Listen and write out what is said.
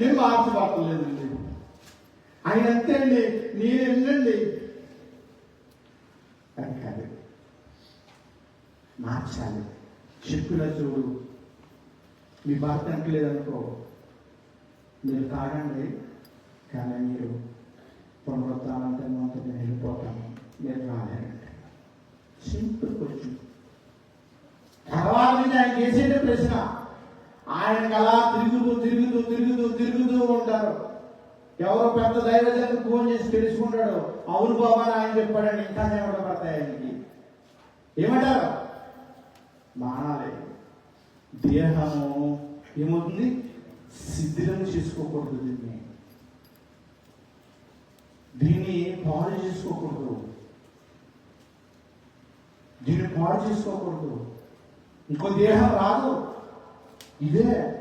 నేను మార్చబడలేదండి ఆయన అంతే అండి నేను వెళ్ళండి కాదు మార్చాలి. చెప్పుల చూడు. మీ భర్త అంటలేదనుకో మీరు తాగండి. కానీ మీరు పునరుత్నంతో మాతో నేను వెళ్ళిపోతాను. మీరు రాలేరండి సింపుల్ క్వశ్చన్. తర్వాత ఆయన చేసేట ప్రశ్న. ఆయనకు అలా తిరుగుతూ ఎవరో పెద్ద దైవజనుడు ఫోన్ చేసి తెలుసుకుంటాడు. అవును బాబా అని ఆయన చెప్పాడని ఇంకా ఏమంట ఆయనకి. ఏమంటారు? మానాలి దేహము ఏమవుతుంది? శిథిలం చేసుకోకూడదు దీన్ని. దీన్ని పాడు చేసుకోకూడదు. దీన్ని పాడు చేసుకోకూడదు. ఇంకో దేహం రాదు. ఇదే